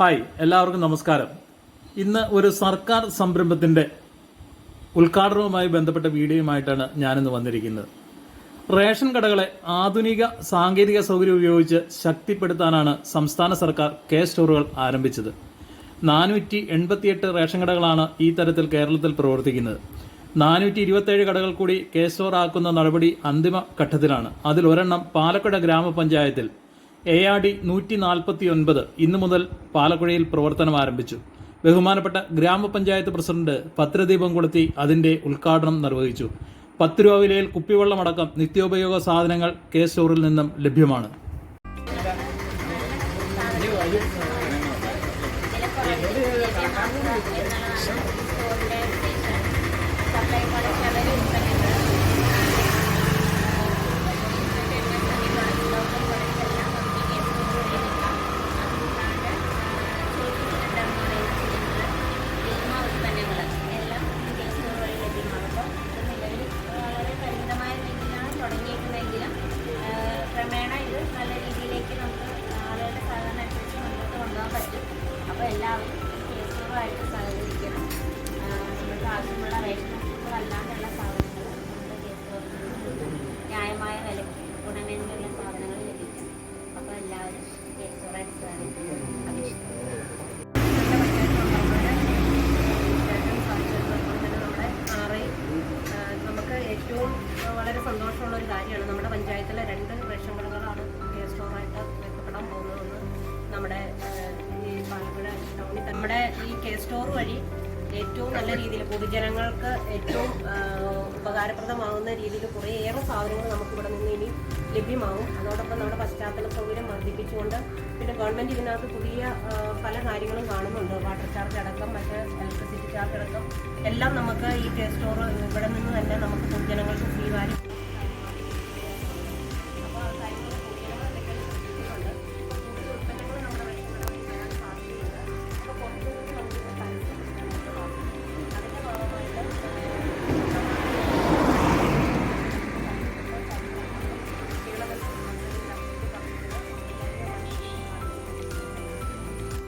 Hi എല്ലാവർക്കും നമസ്കാരം. ഇന്ന് ഒരു സർക്കാർ സംരംഭത്തിന്റെ ഉദ്ഘാടനവുമായി ബന്ധപ്പെട്ട വീഡിയോയുമായിട്ടാണ് ഞാനിന്ന് വന്നിരിക്കുന്നത്. റേഷൻ കടകളെ ആധുനിക സാങ്കേതിക സൗകര്യം ഉപയോഗിച്ച് ശക്തിപ്പെടുത്താനാണ് സംസ്ഥാന സർക്കാർ കെ സ്റ്റോറുകൾ ആരംഭിച്ചത്. നാനൂറ്റി എൺപത്തിയെട്ട് റേഷൻ കടകളാണ് ഈ തരത്തിൽ കേരളത്തിൽ പ്രവർത്തിക്കുന്നത്. നാനൂറ്റി ഇരുപത്തേഴ് കടകൾ കൂടി കെ സ്റ്റോർ ആക്കുന്ന നടപടി അന്തിമ ഘട്ടത്തിലാണ്. അതിൽ ഒരെണ്ണം പാലക്കുട ഗ്രാമപഞ്ചായത്തിൽ എ ആർ ഡി നൂറ്റി നാൽപ്പത്തി ഒൻപത് ഇന്നു മുതൽ പാലക്കുഴയിൽ പ്രവർത്തനം ആരംഭിച്ചു. ബഹുമാനപ്പെട്ട ഗ്രാമപഞ്ചായത്ത് പ്രസിഡന്റ് പത്രദീപം കൊളുത്തി അതിന്റെ ഉദ്ഘാടനം നിർവഹിച്ചു. പത്ത് രൂപ വിലയിൽ കുപ്പിവെള്ളമടക്കം നിത്യോപയോഗ സാധനങ്ങൾ കെ സ്റ്റോറിൽ നിന്നും ലഭ്യമാണ്. വളരെ സന്തോഷമുള്ള ഒരു കാര്യമാണ്. നമ്മുടെ പഞ്ചായത്തിലെ രണ്ട് റേഷൻ കടകളാണ് കെ സ്റ്റോറായിട്ട് വെക്കപ്പെടാൻ പോകുന്നതെന്ന് നമ്മുടെ ഈ പാലപ്പുഴ ടൗണിൽ. നമ്മുടെ ഈ കെ സ്റ്റോർ വഴി ഏറ്റവും നല്ല രീതിയിൽ പൊതുജനങ്ങൾക്ക് ഏറ്റവും ഉപകാരപ്രദമാകുന്ന രീതിയിൽ കുറേയേറെ സാധനങ്ങൾ നമുക്ക് ഇവിടെ നിന്ന് ഇനി ലഭ്യമാകും. അതോടൊപ്പം നമ്മുടെ പശ്ചാത്തല സൗകര്യം വർദ്ധിപ്പിച്ചുകൊണ്ട് പിന്നെ ഗവൺമെന്റ് ഇതിനകത്ത് പുതിയ പല കാര്യങ്ങളും കാണുന്നുണ്ട്. വാട്ടർ ചാർജ് അടക്കം മറ്റ് ഇലക്ട്രിസിറ്റി ചാർജ് അടക്കം എല്ലാം നമുക്ക് ഈ സ്റ്റോർ ഇവിടെ നിന്ന് തന്നെ നമുക്ക്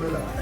Prueba.